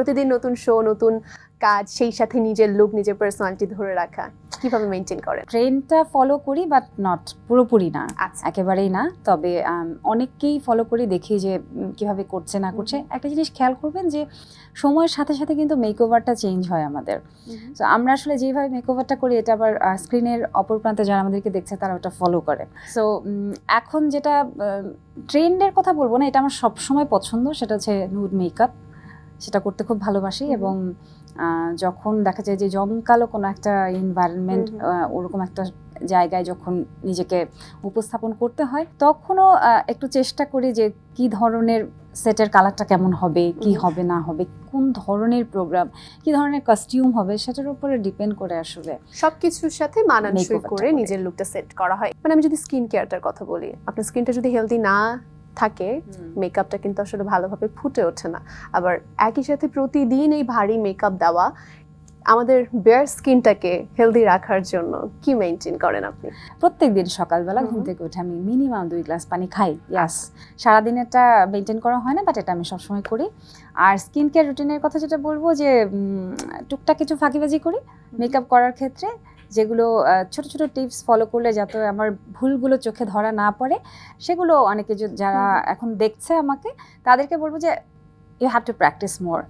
প্রতিদিন নতুন শো নতুন কাজ সেই সাথে নিজের লুক নিজের পার্সোনালিটি ধরে রাখা কীভাবে মেনটেন করেন? ট্রেনটা ফলো করি বাট নট পুরোপুরি না। আচ্ছা। একেবারেই না তবে অনেককেই ফলো করি দেখি যে কীভাবে করছে না করছে। একটা জিনিস খেয়াল করবেন যে সময়ের সাথে সাথে কিন্তু মেকওভারটা চেঞ্জ হয় আমাদের। তো আমরা আসলে যেভাবে মেকওভারটা করি এটা আবার স্ক্রিনের অপর প্রান্তে যারা আমাদেরকে দেখছে তারা ওটা ফলো করে। সো এখন যেটা ট্রেন্ডের কথা বলব না এটা আমার সবসময় পছন্দ সেটা হচ্ছে নুড মেকআপ সেটা করতে খুব ভালোবাসি এবং যখন দেখা যায় যে জমকালো কোনো একটা এনভায়রনমেন্ট ওরকম একটা জায়গায় যখন নিজেকে উপস্থাপন করতে হয় তখনও একটু চেষ্টা করি যে কি ধরনের সেটের কালারটা কেমন হবে কি হবে না হবে কোন ধরনের প্রোগ্রাম কি ধরনের কস্টিউম হবে সেটার উপরে ডিপেন্ড করে আসলে সবকিছুর সাথে মানানসই করে করে। নিজের লুকটা সেট করা হয়। মানে আমি যদি স্কিন কেয়ারটার কথা বলি আপনার স্কিনটা যদি হেলদি না থাকে মেকআপটা কিন্তু আসলে ভালোভাবে ফুটে ওঠে না। আবার একই সাথে প্রতিদিন এই ভারী মেকআপ দেওয়া আমাদের বেয়ার স্কিনটাকে হেলদি রাখার জন্য কি মেনটেন করেন আপনি? প্রত্যেক দিন সকালবেলা ঘুম থেকে উঠে আমি মিনিমাম দুই গ্লাস পানি খাই ইয়াস সারাদিনেরটা মেনটেন করা হয় না বাট এটা আমি সবসময় করি। আর স্কিন কেয়ার রুটিনের কথা যেটা বলব যে টুকটাক কিছু ফাঁকিবাজি করি মেকআপ করার ক্ষেত্রে। যেগুলো ছোট ছোট টিপস ফলো করলে যাতে আমার ভুলগুলো চোখে ধরা না পড়ে সেগুলো অনেকে যারা এখন দেখছে আমাকে তাদেরকে বলব যে you have to practice more